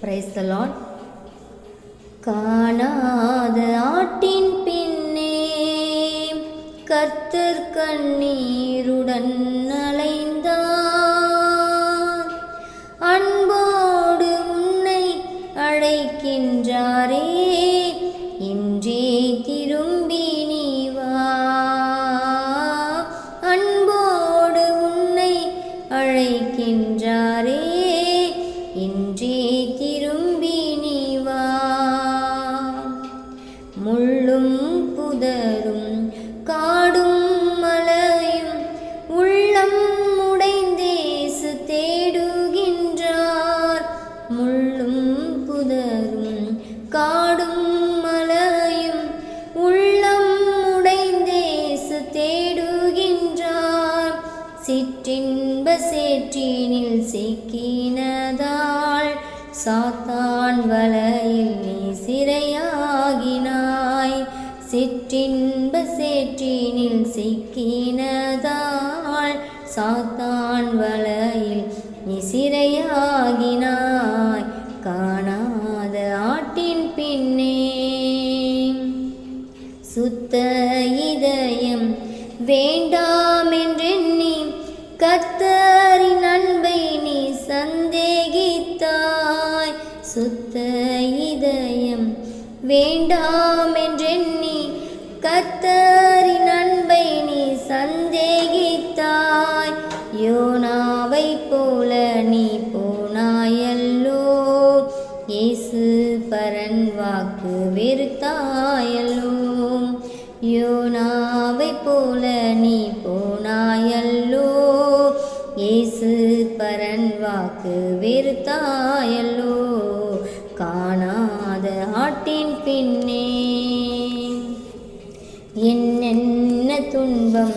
Price காணாத ஆட்டின் பின்னே கர்த்தர் கண்ணீருடன் முள்ளும் புதரும் காடும் மலையும் உள்ளம் உடைந்தேசு தேடுகின்றார். முள்ளும் புதரும் காடும் மலையும் உள்ளம் உடைந்தேசு தேடுகின்றார். சிற்றின்ப சேற்றினில் சிக்கினதால் சாத்தான் வலையில் நீ சிறையா சேற்றின்ப சேற்றினில் சிக்கினதால் சாத்தான் வலையில் நிசிரையாகினாய் காணாத ஆட்டின் பின்னே சுத்த இதயம் வேண்டாம் என்றெண்ணி கத்தரின் அன்பை நீ சந்தேகித்தாய். சுத்த இதயம் வேண்டாம் என்றெண்ணி கத்தரின் அன்பை நீ சந்தேகித்தாய். யோனாவை போல நீ போனாயல்லோ. இயேசு பரன் வாக்கு வெறுத்தாயல்லோ. யோனாவை போல நீ போனாயல்லோ. இயேசு பரன் வாக்கு வெறுத்தாய். என்னென்ன துன்பம்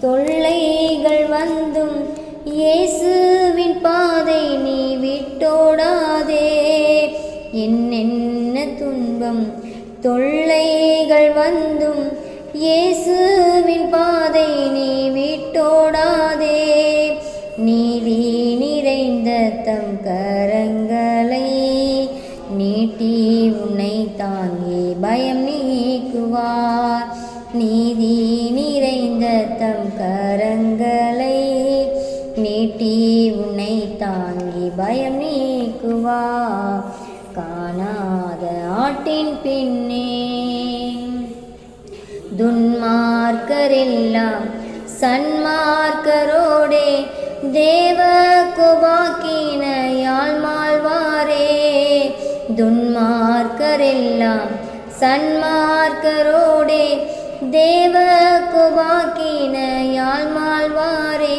தொல்லைகள் வந்தும் இயேசுவின் பாதை நீ விட்டோடாதே. என்னென்ன துன்பம் தொல்லைகள் வந்தும் இயேசுவின் பாதை நீ விட்டோடாதே. நீ நீட்டி உன்னை தாங்கி பயம் நீக்குவா காணாத ஆட்டின் பின்னே. துன்மார்க்கரெல்லாம் சன்மார்க்கரோடே தேவ கோபாக்கினையால் மாழ்வாரே. துன்மார்க்கரெல்லாம் சன்மார்க்கரோடே தேவ கோபாக்கினையால் மாழ்வாரே.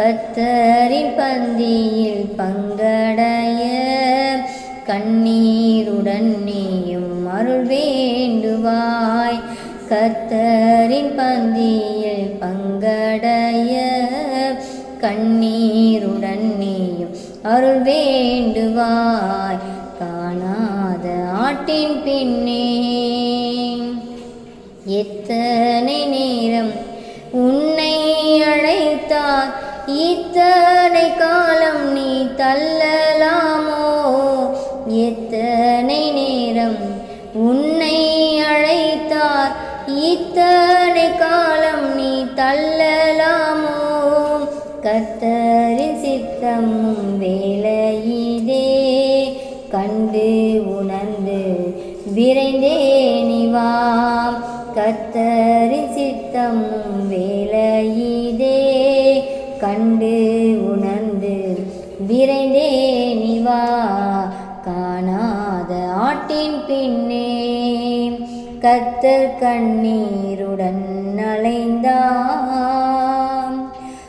கத்தரின் பந்தியில் பங்கடைய கண்ணீருடன் நீயும் அருள் வேண்டுவாய். கத்தரின் பந்தியில் பங்கடைய கண்ணீருடன் நீயும் அருள் வேண்டுவாய். காணாத ஆட்டின் பின்னே எத்தனை நேரம் உன்னை அழைத்தார்? இத்தனை காலம் நீ தள்ளலாமோ? எத்தனை நேரம் உன்னை அழைத்தார்? இத்தனை காலம் நீ தள்ளலாமோ? கத்தரின் சித்தமும் வேலையிதே கண்டு உணர்ந்து விரைந்தே நிவாம் கத்தரின் சித்தமும் வே விரைந்தே நிவா காணாத ஆட்டின் பின்னே. கத்தர் கண்ணீருடன் அலைந்தாம்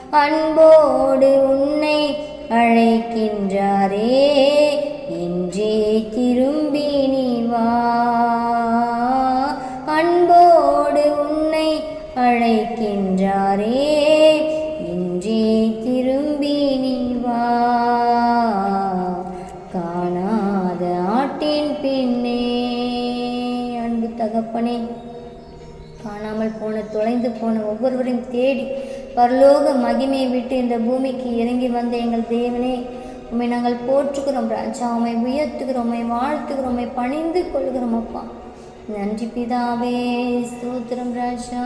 அன்போடு உன்னை அழைக்கின்றாரே. என்றே திரும்பி நிவா அன்போடு உன்னை அழைக்கின்றாரே. ஆட்டின் பின்னே அன்பு தகப்பனே. காணாமல் போன தொலைந்து போன ஒவ்வொருவரையும் தேடி பரலோக மகிமையை விட்டு இந்த பூமிக்கு இறங்கி வந்த எங்கள் தேவனே உம்மை நாங்கள் போற்றுகிறோம் ராஜா உம்மை உயர்த்துகிறோம் உம்மை வாழ்த்துகிறோம் உம்மை பணிந்து கொள்கிறோம் அப்பா. நன்றி பிதாவே ஸ்தோத்திரம் ராஜா.